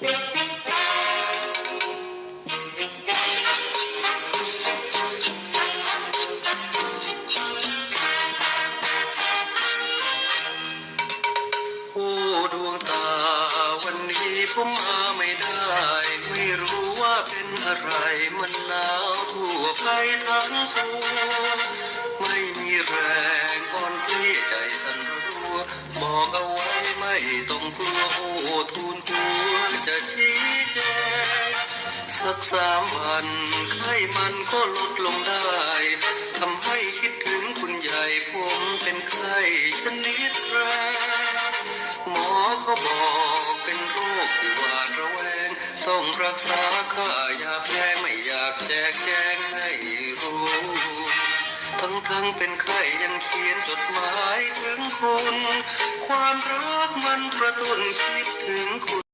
ผู้ดวงตาวันนี้ผมมาไม่ได้ ไม่รู้ว่าเป็นอะไรมันหนาวทั่วไปทั้งตัวไม่มีแรงอ่อนเพลียใจสั่นรัวบอกเอาไว้ไม่ต้องกลัวโอ้ทูลกลัว ชี้แจงสักสามวันไข้มันก็ลดลงได้ทำให้คิดถึงคุณยายผมเป็นไข้ชนิดแรงหมอเขาบอกเป็นโรคที่หวาดระแวง ต้องรักษาค่ายาแพ้ไม่อยากแจกแจงให้รู้ ทั้งทั้งๆเป็นไข้ยังเขียนจดหมายถึงคุณ ความรักมันกระตุ้นคิดถึงคุณ